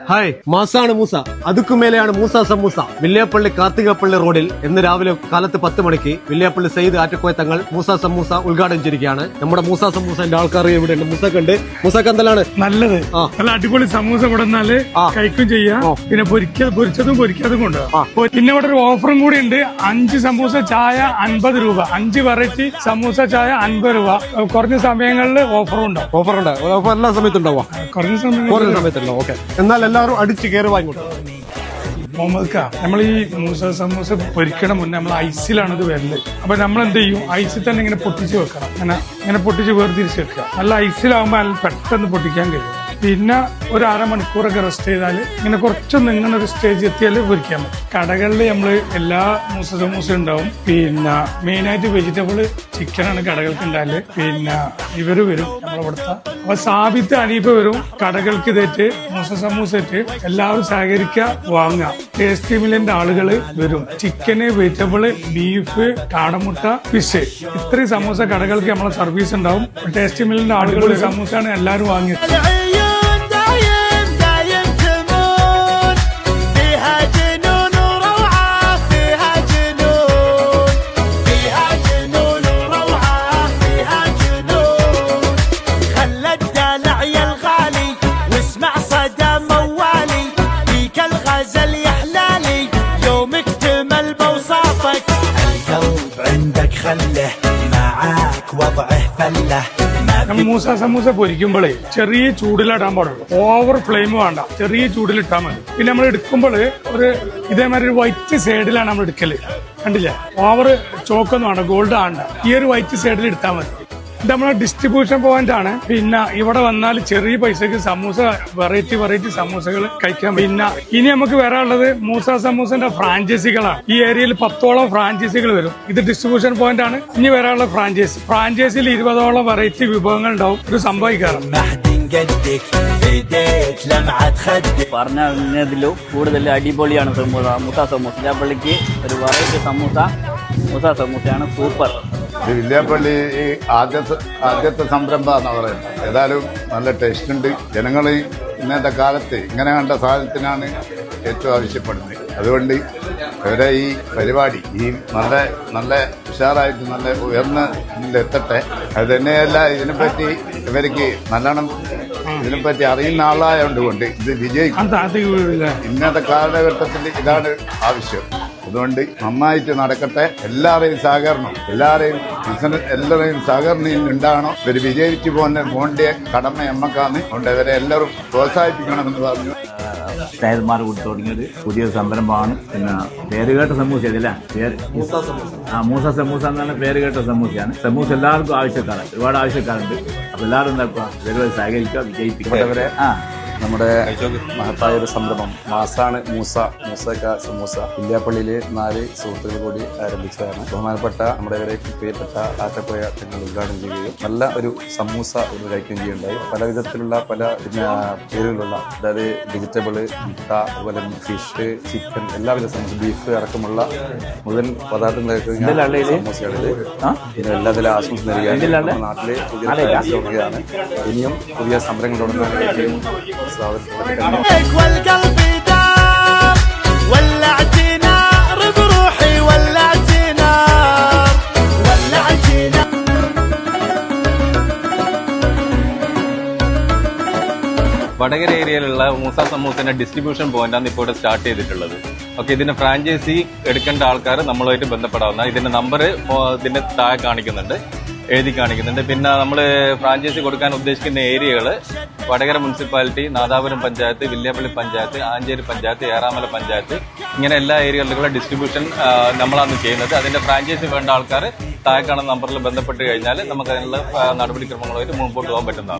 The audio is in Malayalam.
ഹായ് മാസാണ് മൂസ. അതുക്കുമേലെയാണ് മൂസ സമൂസ. വില്ലേപ്പള്ളി കാർത്തികപ്പള്ളി റോഡിൽ ഇന്ന് രാവിലെ കാലത്ത് പത്ത് മണിക്ക് വില്ലയപ്പള്ളി സെയ്ദ് ആറ്റക്കോയ തങ്ങൾ മൂസ സമൂസ ഉദ്ഘാടനം ചെയ്തിരിക്കുകയാണ് നമ്മുടെ മൂസ സമൂസന്റെ ആൾക്കാർ ഇവിടെ ഉണ്ട്. മൂസക്ക് ഉണ്ട് മൂസക്ക് എന്തെല്ലാം നല്ലത്. നല്ല അടിപൊളി സമൂസ കൊടുന്നാൽ. കഴിക്കും ചെയ്യാം. പിന്നെ പൊരിക്ക പൊരിച്ചതും പൊരിക്കാതും കൊണ്ട്. പിന്നെ ഇവിടെ ഒരു ഓഫറും കൂടി ഉണ്ട്. അഞ്ച് സമൂസ ചായ അൻപത് രൂപ. അഞ്ച് വെറൈറ്റി സമൂസ ചായ അൻപത് രൂപ. കുറഞ്ഞ സമയങ്ങളിൽ ഓഫറും ഉണ്ടാവും. ഓഫർ ഉണ്ട് ഓഫർ എല്ലാ സമയത്തും ഉണ്ടാവുക കുറഞ്ഞ സമയങ്ങളിൽ കുറഞ്ഞ സമയത്തുണ്ടോ ഓക്കെ. എന്നാൽ എല്ലാവരും അടിച്ച് കയറി വാങ്ങിക്കോട്ടെ മുഹമ്മദ് നമ്മൾ ഈ മൂസ സമൂസ പൊരിക്കണ മുന്നേ നമ്മൾ ഐസിലാണ് ഇത് വരൽ. അപ്പൊ നമ്മൾ എന്ത് ചെയ്യും? ഐസിൽ തന്നെ ഇങ്ങനെ പൊട്ടിച്ച് വെക്കണം. അങ്ങനെ ഇങ്ങനെ പൊട്ടിച്ച് വേർതിരിച്ച് വെക്കുക. നല്ല ഐസിലാവുമ്പോൾ പെട്ടെന്ന് പൊട്ടിക്കാൻ കഴിയും. പിന്നെ ഒരു അരമണിക്കൂറൊക്കെ റെസ്റ്റ് ചെയ്താൽ ഇങ്ങനെ കുറച്ച് ഇങ്ങനെ ഒരു സ്റ്റേജ് എത്തിയാൽ പൊരിക്കാൻ പറ്റും. കടകളിൽ നമ്മൾ എല്ലാ മൂസ ഉണ്ടാവും പിന്നെ മെയിനായിട്ട് വെജിറ്റബിൾ ചിക്കനാണ് കടകൾക്ക് ഉണ്ടാൽ പിന്നെ ഇവർ വരും നമ്മളിവിടുത്തെ. അപ്പൊ സാബിത്ത് അനീപ്പ് വരും. കടകൾക്ക് ഇതേറ്റ് മൂസ സമൂസ എല്ലാവരും സഹകരിക്കുക വാങ്ങുക ടേസ്റ്റി മില്ലിന്റെ ആളുകൾ വരും. ചിക്കന് വെജിറ്റബിൾ ബീഫ് കാടമുട്ട ഫിഷ് ഇത്രയും സമൂസ കടകൾക്ക് നമ്മളെ സർവീസ് ഉണ്ടാവും. ടേസ്റ്റി മില്ലിന്റെ ആളുകൾ സമൂസയാണ് എല്ലാവരും വാങ്ങിയത്. فيك الغزل يحلالي يوم اكتمل بوصافك القلب عندك خله معاك وضعه فله ما നമ്മൾ മൂസ സമൂസ പൊരിക്കുമ്പോഴേ ചെറിയ ചൂടിലിടാൻ പാടുള്ളൂ ഓവർ ഫ്ലെയിം വേണ്ട ചെറിയ ചൂടിലിട്ടാൽ മതി പിന്നെ നമ്മൾ എടുക്കുമ്പോൾ ഒരു ഇതേമാതിരി ഒരു വൈറ്റ് സൈഡിലാണ് നമ്മൾ എടുക്കല് കണ്ടില്ലേ ഓവർ ചോക്കൊന്നും വേണ്ട ഗോൾഡ് ആണ്ട ഈ ഒരു വൈറ്റ് സൈഡിൽ എടുത്താൽ മതി നമ്മളെ ഡിസ്ട്രിബ്യൂഷൻ പോയിന്റ് ആണ്. പിന്നെ ഇവിടെ വന്നാൽ ചെറിയ പൈസക്ക് സമൂസ വെറൈറ്റി വെറൈറ്റി സമൂസകൾ കഴിക്കാൻ പിന്നെ ഇനി നമുക്ക് വരാനുള്ളത് മൂസ സമൂസന്റെ ഫ്രാഞ്ചൈസികളാണ് ഈ ഏരിയയിൽ പത്തോളം ഫ്രാഞ്ചൈസികൾ വരും. ഇത് ഡിസ്ട്രിബ്യൂഷൻ പോയിന്റ് ആണ്. ഇനി വരാനുള്ള ഫ്രാഞ്ചൈസി ഫ്രാഞ്ചൈസിൽ ഇരുപതോളം വെറൈറ്റി വിഭവങ്ങൾ ഉണ്ടാവും. ഇത് സംഭവിക്കാറുണ്ട് പറഞ്ഞതിലും കൂടുതൽ അടിപൊളിയാണ് സമൂസ. മൂസ സമൂസ. ഒരു വെറൈറ്റി സമൂസ. മൂസ സമൂസയാണ് സൂപ്പർ. വില്യാപ്പള്ളി ഈ ആദ്യത്തെ ആദ്യത്തെ സംരംഭമാണ് പറയുന്നത്. ഏതായാലും നല്ല ടേസ്റ്റ് ഉണ്ട്. ജനങ്ങൾ ഇന്നത്തെ കാലത്ത് ഇങ്ങനെ കണ്ട സാധനത്തിനാണ് ഏറ്റവും ആവശ്യപ്പെടുന്നത്. അതുകൊണ്ട് ഇവരെ ഈ പരിപാടി ഈ നല്ല നല്ല ഉഷാറായിട്ട് നല്ല ഉയർന്ന ഇതിലെത്തട്ടെ അത് തന്നെയല്ല ഇതിനെപ്പറ്റി ഇവർക്ക് നല്ലോണം ഇതിനെപ്പറ്റി അറിയുന്ന ആളായതുകൊണ്ട് കൊണ്ട് ഇത് വിജയിക്കും. ഇന്നത്തെ കാലഘട്ടത്തിൽ ഇതാണ് ആവശ്യം. അതുകൊണ്ട് നന്നായിട്ട് നടക്കട്ടെ. എല്ലാവരെയും സഹകരണം എല്ലാവരെയും ബിസിനസ് എല്ലാവരെയും സഹകരണം ഉണ്ടാകണം ഇവർ വിജയിച്ചു പോകുന്ന പോണ്ടിയ കടമ എമ്മക്കാന്ന് അതുകൊണ്ട് ഇവരെ എല്ലാവരും പ്രോത്സാഹിപ്പിക്കണമെന്ന് പറഞ്ഞു. ടയർമാർ കൂടി തുടങ്ങിയത് പുതിയൊരു സംരംഭമാണ്. പിന്നെ പേരുകേട്ട സമൂസ ഇതില്ല പേര് ആ മൂസ സമൂസ എന്നാണ് പേരുകേട്ട സമൂസയാണ്. സമൂസ എല്ലാവർക്കും ആവശ്യക്കാരാണ്. ഒരുപാട് ആവശ്യക്കാരുണ്ട്. അപ്പൊ എല്ലാവരും എന്താക്കുക ഇവരുമായി സഹകരിക്കുക വിജയിപ്പിക്കുക. ആ. നമ്മുടെ മഹത്തായ ഒരു സംരംഭം. മാസാണ് മൂസ മൂസക്ക സമൂസ. ഇല്ലാപ്പള്ളിയിൽ നാല് സുഹൃത്തുക്കൾ കൂടി ആരംഭിച്ചതാണ്. ബഹുമാനപ്പെട്ട നമ്മുടെ ഇവിടെ പ്രിയപ്പെട്ട ആറ്റപ്പോയ തങ്ങൾ ഉദ്ഘാടനം ചെയ്യുകയും നല്ല ഒരു സമൂസ ഇവിടെ കഴിക്കുകയും ചെയ്യുന്നുണ്ടായി. പല വിധത്തിലുള്ള പല പേരുകളുള്ള അതായത് വെജിറ്റബിൾ മുട്ട അതുപോലെ ഫിഷ് ചിക്കൻ എല്ലാവിധ സമൂസ ബീഫ് അടക്കമുള്ള മുഴുവൻ പദാർത്ഥങ്ങൾ സമൂസകളിൽ എല്ലാത്തിലും ആശംസ നൽകുകയാണ് നാട്ടിലെ പുതിയ? തുടങ്ങുകയാണ്. ഇനിയും പുതിയ സംരംഭങ്ങൾ തുടങ്ങുന്ന സ്വാഗതം والقلب دار ولعت نار بروحي ولعت نار ولعت نار വടകര ഏരിയയിലുള്ള മൂസ സമൂസത്തിന്റെ ഡിസ്ട്രിബ്യൂഷൻ പോയിന്റാണ് ഇപ്പോൾ ഇവിടെ സ്റ്റാർട്ട് ചെയ്തിട്ടുള്ളത് ഓക്കെ ഇതിന്റെ ഫ്രാഞ്ചൈസി എടുക്കേണ്ട ആൾക്കാർ നമ്മളുമായിട്ട് ബന്ധപ്പെടാവുന്ന ഇതിന്റെ നമ്പർ ഇതിന്റെ താഴെ കാണിക്കുന്നുണ്ട് എഴുതി കാണിക്കുന്നുണ്ട്. പിന്നെ നമ്മൾ ഫ്രാഞ്ചൈസി കൊടുക്കാൻ ഉദ്ദേശിക്കുന്ന ഏരിയകൾ വടകര മുനിസിപ്പാലിറ്റി നാദാപുരം പഞ്ചായത്ത് വില്ലേപ്പള്ളി പഞ്ചായത്ത് ആഞ്ചേരി പഞ്ചായത്ത് ഏറാമല പഞ്ചായത്ത് ഇങ്ങനെ എല്ലാ ഏരിയകളിലേക്കുള്ള ഡിസ്ട്രിബ്യൂഷൻ നമ്മളാണ് ചെയ്യുന്നത്. അതിന്റെ ഫ്രാഞ്ചൈസി വേണ്ട ആൾക്കാർ താഴെ കാണുന്ന നമ്പറിൽ ബന്ധപ്പെട്ട് കഴിഞ്ഞാൽ നമുക്ക് അതിനുള്ള നടപടിക്രമങ്ങളുമായിട്ട് മുമ്പോട്ട് പോകാൻ പറ്റുന്നതാണ്.